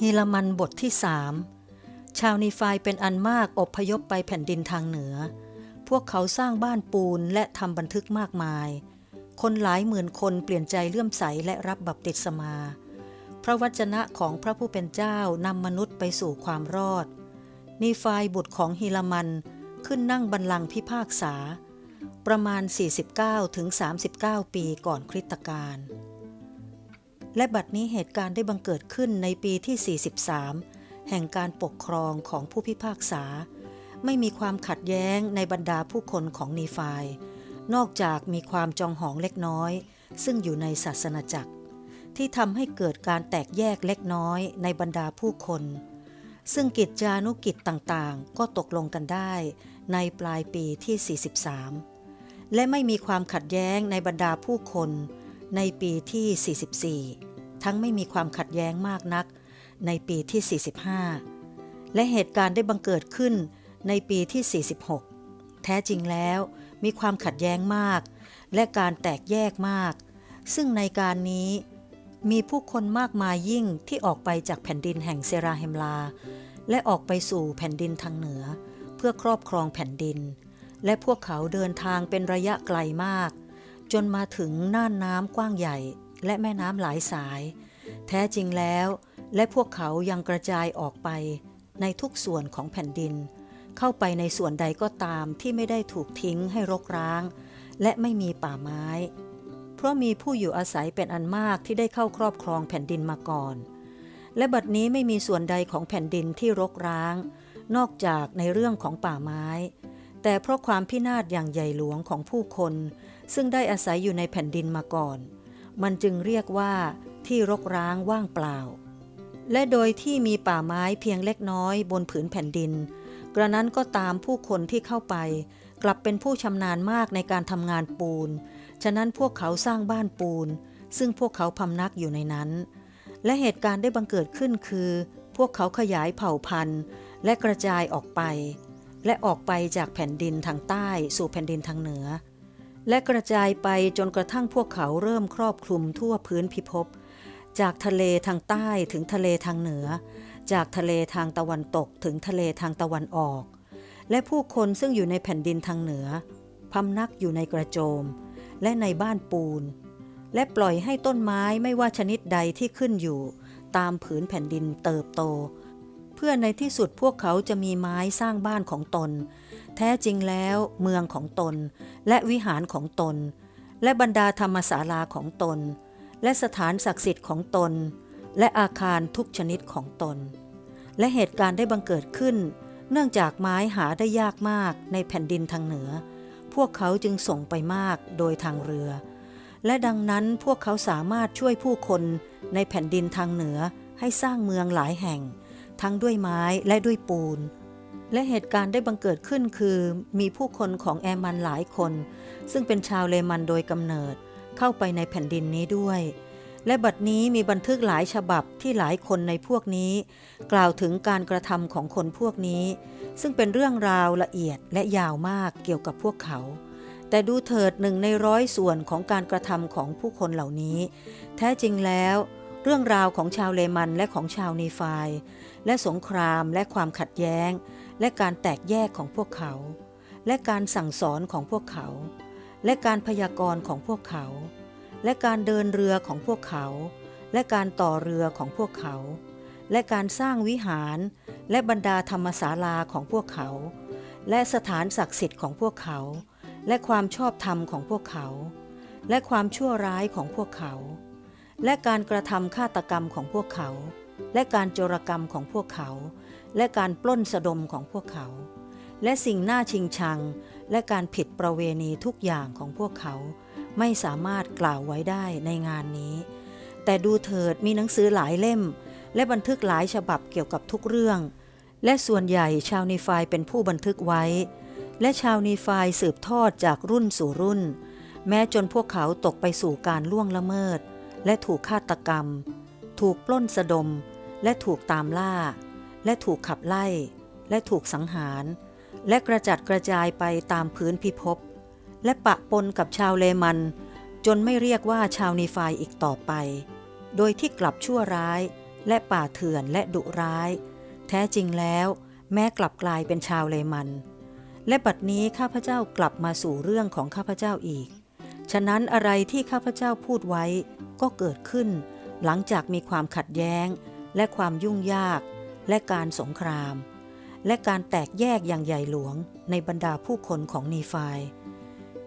ฮีลามันบทที่สามชาวนีฟายเป็นอันมาก อบพยพไปแผ่นดินทางเหนือ พวกเขาสร้างบ้านปูนและทำบันทึกมากมาย คนหลายหมื่นคนเปลี่ยนใจเลื่อมใสและรับบัพติศมา พระวจนะของพระผู้เป็นเจ้านำมนุษย์ไปสู่ความรอด นีฟายบุตรของฮีลามันขึ้นนั่งบัลลังพิพากษา ประมาณ49ถึง39 ปีก่อนคริสตกาล และบัดนี้เหตุการณ์ได้บังเกิดขึ้นในปีที่ 43 แห่งการปกครองของผู้พิพากษา ไม่มีความขัดแย้งในบรรดาผู้คนของนีฟายนอกจากมีความจองหองเล็กน้อย ซึ่งอยู่ในศาสนาจักร ที่ทำให้เกิดการแตกแยกเล็กน้อยในบรรดาผู้คน ซึ่งกิจจานุกิจต่างๆ ก็ตกลงกันได้ในปลายปีที่ 43 และไม่มีความขัดแย้งในบรรดาผู้คน ในปีที่ 44 ทั้งไม่มีความขัดแย้งมากนัก ในปีที่ 45 และเหตุการณ์ได้บังเกิดขึ้นในปีที่ 46 แท้จริงแล้วมีความขัดแย้งมาก และการแตกแยกมาก ซึ่งในการนี้มีผู้คนมากมายยิ่งที่ออกไปจากแผ่นดินแห่งเซราเฮมลา และออกไปสู่แผ่นดินทางเหนือ เพื่อครอบครองแผ่นดิน และพวกเขาเดินทางเป็นระยะไกลมาก จนมาถึงน่านน้ำกว้างใหญ่ และแม่น้ำหลายสาย แท้จริงแล้ว และพวกเขายังกระจายออกไปในทุกส่วนของแผ่นดิน เข้าไปในส่วนใดก็ตามที่ไม่ได้ถูกทิ้งให้รกร้าง และไม่มีป่าไม้ เพราะมีผู้อยู่อาศัยเป็นอันมากที่ได้เข้าครอบครองแผ่นดินมาก่อน และบัดนี้ไม่มีส่วนใดของแผ่นดินที่รกร้าง นอกจากในเรื่องของป่าไม้ แต่เพราะความพินาศอย่างใหญ่หลวงของผู้คน ซึ่งได้อาศัยอยู่ในแผ่นดินมาก่อน มันจึงเรียกว่าที่รกร้างว่างเปล่า และโดยที่มีป่าไม้เพียงเล็กน้อยบนผืนแผ่นดิน กระนั้นก็ตามผู้คนที่เข้าไป กลับเป็นผู้ชำนาญมากในการทำงานปูน ฉะนั้นพวกเขาสร้างบ้านปูน ซึ่งพวกเขาพำนักอยู่ในนั้น และเหตุการณ์ได้บังเกิดขึ้นคือ พวกเขาขยายเผ่าพันธุ์ และกระจายออกไป และออกไปจากแผ่นดินทางใต้สู่แผ่นดินทางเหนือ และกระจายไปจนกระทั่งพวกเขาเริ่มครอบคลุมทั่วพื้นพิภพจากทะเลทางใต้ถึงทะเลทางเหนือ จากทะเลทางตะวันตกถึงทะเลทางตะวันออก และผู้คนซึ่งอยู่ในแผ่นดินทางเหนือพำนักอยู่ในกระโจม และในบ้านปูน และปล่อยให้ต้นไม้ไม่ว่าชนิดใดที่ขึ้นอยู่ ตามผืนแผ่นดินเติบโต เพื่อในที่สุดพวกเขาจะมีไม้สร้างบ้านของตน แท้จริงแล้วเมืองของตน และวิหารของตน และบรรดาธรรมศาลาของตน และสถานศักดิ์สิทธิ์ของตน และอาคารทุกชนิดของตน และเหตุการณ์ได้บังเกิดขึ้น เนื่องจากไม้หาได้ยากมากในแผ่นดินทางเหนือ พวกเขาจึงส่งไปมากโดยทางเรือ และดังนั้นพวกเขาสามารถช่วยผู้คนในแผ่นดินทางเหนือให้สร้างเมืองหลายแห่ง ทั้งด้วยไม้และด้วยปูน และเหตุการณ์ได้บังเกิดขึ้นคือมีผู้คนของแอมันหลายคน ซึ่งเป็นชาวเลมันโดยกำเนิด เข้าไปในแผ่นดินนี้ด้วย และบัดนี้มีบันทึกหลายฉบับที่หลายคนในพวกนี้ กล่าวถึงการกระทำของคนพวกนี้ ซึ่งเป็นเรื่องราวละเอียดและยาวมากเกี่ยวกับพวกเขาแต่ดูเถิดหนึ่งในร้อยส่วนของการกระทำของผู้คนเหล่านี้ แท้จริงแล้ว เรื่องราวของชาวเลมันและของชาวนีฟาย และสงครามและความขัดแย้ง และการแตกแยกของพวกเขา และการสั่งสอนของพวกเขา และการพยากรณ์ของพวกเขา และการเดินเรือของพวกเขา และการต่อเรือของพวกเขา และการสร้างวิหาร และบรรดาธรรมศาลาของพวกเขา และสถานศักดิ์สิทธิ์ของพวกเขา และความชอบธรรมของพวกเขา และความชั่วร้ายของพวกเขา และการกระทำฆาตกรรมของพวกเขา และการโจรกรรมของพวกเขา และการปล้นสะดมของพวกเขา และสิ่งน่าชิงชัง และการผิดประเวณีทุกอย่างของพวกเขา ไม่สามารถกล่าวไว้ได้ในงานนี้ แต่ดูเถิดมีหนังสือหลายเล่ม และบันทึกหลายฉบับเกี่ยวกับทุกเรื่อง และส่วนใหญ่ชาวนีฟายเป็นผู้บันทึกไว้ และชาวนีฟายสืบทอดจากรุ่นสู่รุ่น แม้จนพวกเขาตกไปสู่การล่วงละเมิด และถูกฆาตกรรม ถูกปล้นสะดม และถูกตามล่า และถูกขับไล่ และถูกสังหาร และกระจัดกระจายไปตามพื้นพิภพ และปะปนกับชาวเลมัน จนไม่เรียกว่าชาวนีฟายอีกต่อไป โดยที่กลับชั่วร้าย และป่าเถื่อนและดุร้าย แท้จริงแล้ว แม้กลับกลายเป็นชาวเลมัน และบัดนี้ข้าพเจ้ากลับมาสู่เรื่องของข้าพเจ้าอีก ฉะนั้นอะไรที่ข้าพเจ้าพูดไว้ก็เกิดขึ้น หลังจากมีความขัดแย้ง และความยุ่งยาก และการสงคราม และการแตกแยกอย่างใหญ่หลวงในบรรดาผู้คนของนีฟาย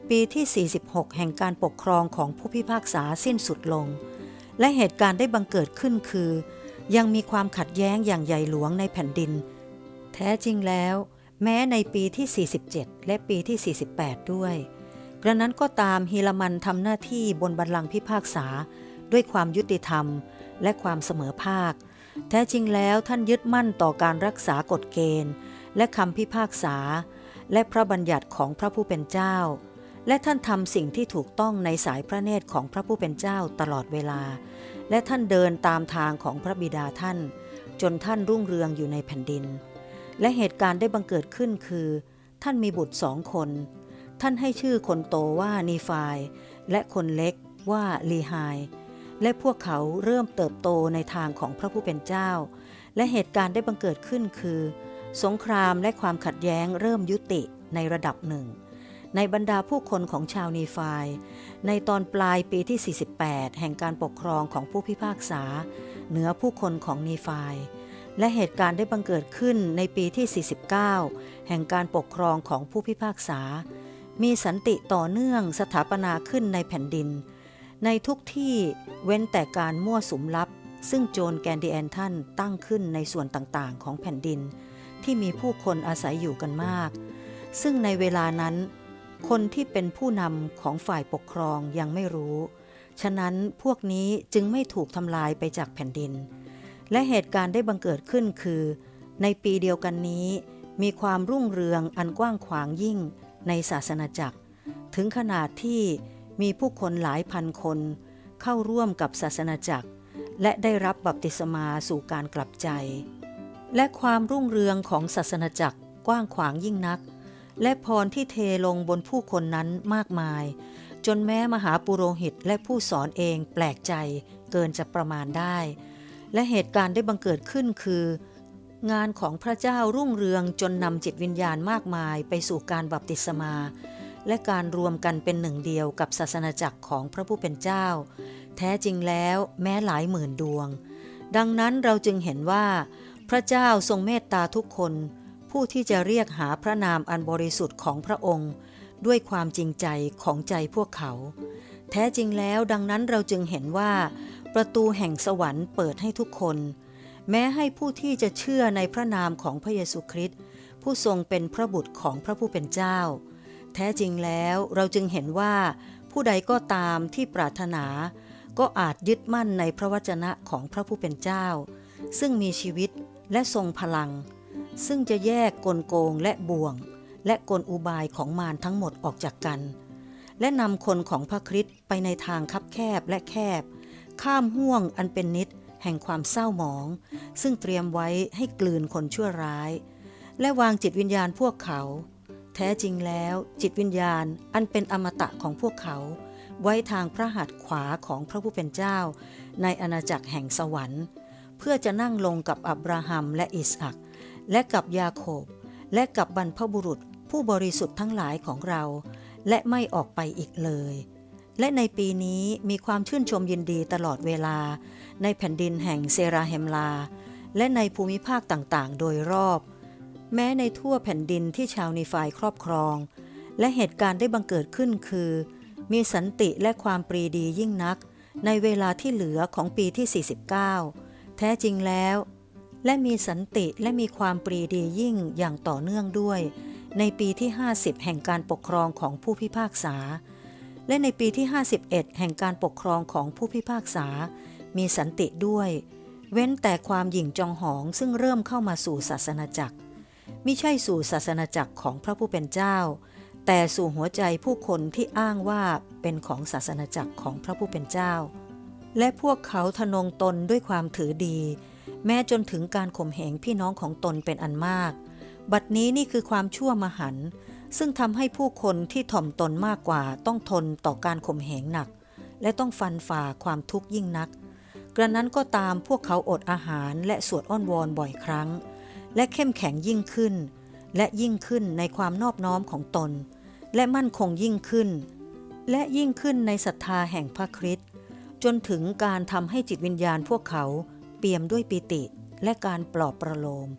ปีที่ 46 แห่งการปกครองของผู้พิพากษาสิ้นสุดลง และเหตุการณ์ได้บังเกิดขึ้นคือ ยังมีความขัดแย้งอย่างใหญ่หลวงในแผ่นดิน แท้จริงแล้ว แม้ในปีที่ 47 และปีที่ 48 ด้วย กระนั้นก็ตามฮีรามันทำหน้าที่บนบัลลังก์พิพากษา ด้วยความยุติธรรม และความเสมอภาค แท้จริงแล้วท่านยึดมั่นต่อการรักษากฎเกณฑ์ และคำพิพากษา และพระบัญญัติของพระผู้เป็นเจ้า และท่านทำสิ่งที่ถูกต้องในสายพระเนตรของพระผู้เป็นเจ้าตลอดเวลา และท่านเดินตามทางของพระบิดาท่าน จนท่านรุ่งเรืองอยู่ในแผ่นดิน และเหตุการณ์ได้บังเกิดขึ้นคือ ท่านมีบุตรสองคน ท่านให้ชื่อคนโตว่านีฟาย และคนเล็กว่าลีไฮและพวกเขาเริ่มเติบโตในทางของพระผู้เป็นเจ้า และเหตุการณ์ได้บังเกิดขึ้นคือ สงครามและความขัดแย้งเริ่มยุติในระดับหนึ่ง ในบรรดาผู้คนของชาวนีฟาย ในตอนปลายปีที่ 48 แห่งการปกครองของผู้พิพากษา เหนือผู้คนของนีฟาย และเหตุการณ์ได้บังเกิดขึ้นในปีที่ 49 แห่งการปกครองของผู้พิพากษา มีสันติต่อเนื่องสถาปนาขึ้นในแผ่นดิน ในทุกที่เว้นแต่การมั่วสุมลับ ซึ่งโจรแกนดิแอนท่านตั้งขึ้นในส่วนต่างๆ ของแผ่นดิน ที่มีผู้คนอาศัยอยู่กันมาก ซึ่งในเวลานั้น คนที่เป็นผู้นำของฝ่ายปกครองยังไม่รู้ ฉะนั้นพวกนี้จึงไม่ถูกทำลายไปจากแผ่นดิน และเหตุการณ์ได้บังเกิดขึ้นคือ ในปีเดียวกันนี้ มีความรุ่งเรืองอันกว้างขวางยิ่ง ในศาสนาจักร ถึงขนาดที่มีผู้คนหลายพันคน เข้าร่วมกับศาสนาจักร และได้รับบัพติศมาสู่การกลับใจ และความรุ่งเรืองของศาสนาจักรกว้างขวางยิ่งนัก และพรที่เทลงบนผู้คนนั้นมากมาย จนแม้มหาปุโรหิตและผู้สอนเองแปลกใจเกินจะประมาณได้ และเหตุการณ์ได้บังเกิดขึ้นคือ งานของพระเจ้ารุ่งเรืองจนนำจิตวิญญาณมากมายไปสู่การบัพติศมา และการรวมกันเป็นหนึ่งเดียวกับศาสนาจักรของพระผู้เป็นเจ้า แท้จริงแล้วแม้หลายหมื่นดวง ดังนั้นเราจึงเห็นว่า พระเจ้าทรงเมตตาทุกคน ผู้ที่จะเรียกหาพระนามอันบริสุทธิ์ของพระองค์ ด้วยความจริงใจของใจพวกเขา แท้จริงแล้วดังนั้นเราจึงเห็นว่า ประตูแห่งสวรรค์เปิดให้ทุกคน แม้ให้ผู้ที่จะเชื่อในพระนามของพระเยซูคริสต์ผู้ทรงเป็นพระบุตรของพระผู้เป็นเจ้า แท้จริงแล้วเราจึงเห็นว่า ผู้ใดก็ตามที่ปรารถนา ก็อาจยึดมั่นในพระวจนะของพระผู้เป็นเจ้า ซึ่งมีชีวิตและทรงพลัง ซึ่งจะแยกกลโกงและบ่วง และกลอุบายของมารทั้งหมดออกจากกัน และนำคนของพระคริสต์ไปในทางคับแคบและแคบ ข้ามห่วงอันเป็นนิด แห่งความเศร้าหมอง ซึ่งเตรียมไว้ให้กลืนคนชั่วร้าย และวางจิตวิญญาณพวกเขา แท้จริงแล้วจิตวิญญาณอันเป็นอมตะของพวกเขา ไว้ทางพระหัตถ์ขวาของพระผู้เป็นเจ้า ในอาณาจักรแห่งสวรรค์ เพื่อจะนั่งลงกับอับราฮัมและอิสอักและกับยาโคบ และกับบรรพบุรุษผู้บริสุทธิ์ทั้งหลายของเรา และไม่ออกไปอีกเลย และในปีนี้มีความชื่นชมยินดีตลอดเวลา ในแผ่นดินแห่งเซราเฮมลา และในภูมิภาคต่างๆ โดยรอบ แม้ในทั่วแผ่นดินที่ชาวนีฟายครอบครอง และเหตุการณ์ได้บังเกิดขึ้นคือ มีสันติและความปรีดียิ่งนัก ในเวลาที่เหลือของปีที่ 49 แท้จริงแล้ว และมีสันติและมีความปรีดียิ่งอย่างต่อเนื่องด้วย ในปีที่ 50 แห่งการปกครองของผู้พิพากษา และในปีที่ 51 แห่งการปกครองของผู้พิพากษา มีสันติด้วย เว้นแต่ความหยิ่งจองหองซึ่งเริ่มเข้ามาสู่ศาสนาจักรมิใช่สู่ศาสนาจักรของพระผู้เป็นเจ้า แต่สู่หัวใจผู้คนที่อ้างว่าเป็นของศาสนาจักรของพระผู้เป็นเจ้า และพวกเขาทนงตนด้วยความถือดี แม้จนถึงการข่มเหงพี่น้องของตนเป็นอันมาก บัดนี้นี่คือความชั่วมหันต์ ซึ่งทำให้ผู้คนที่ถ่อมตนมากกว่าต้องทนต่อการข่มเหงหนัก และต้องฟันฝ่าความทุกข์ยิ่งนัก กระนั้นก็ตามพวกเขาอดอาหารและสวดอ้อนวอนบ่อยครั้ง และเข้มแข็งยิ่งขึ้น และยิ่งขึ้นในความนอบน้อมของตน และมั่นคงยิ่งขึ้น และยิ่งขึ้นในศรัทธาแห่งพระคริสต์จนถึงการทำให้จิตวิญญาณพวกเขาเปี่ยมด้วยปิติและการปลอบประโลม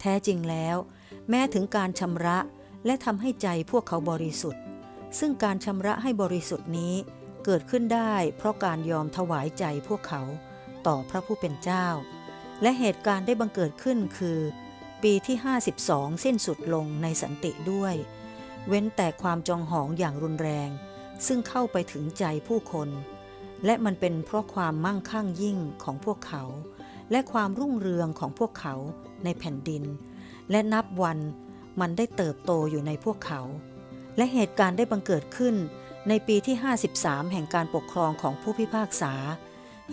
แท้จริงแล้ว แม้ถึงการชำระ และทำให้ใจพวกเขาบริสุทธิ์ ซึ่งการชำระให้บริสุทธิ์นี้เกิดขึ้นได้เพราะการยอมถวายใจพวกเขาต่อพระผู้เป็นเจ้า และเหตุการณ์ได้บังเกิดขึ้นคือ ปีที่ 52 สิ้นสุดลงในสันติด้วย เว้นแต่ความจองหองอย่างรุนแรง ซึ่งเข้าไปถึงใจผู้คน และมันเป็นเพราะความมั่งคั่งยิ่งของพวกเขา และความรุ่งเรืองของพวกเขาในแผ่นดิน และนับวัน มันได้เติบโตอยู่ในพวกเขา และเหตุการณ์ได้บังเกิดขึ้นในปีที่ 53 แห่งการปกครองของผู้พิพากษา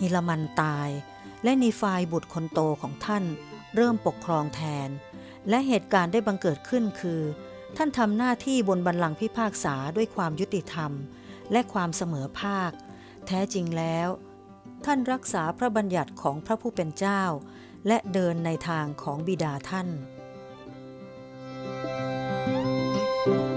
ฮิลมันตาย และนีฟายบุตรคนโตของท่าน เริ่มปกครองแทน และเหตุการณ์ได้บังเกิดขึ้นคือ ท่านทำหน้าที่บนบัลลังก์พิพากษาด้วยความยุติธรรม และความเสมอภาค แท้จริงแล้ว ท่านรักษาพระบัญญัติของพระผู้เป็นเจ้า และเดินในทางของบิดาท่าน thank you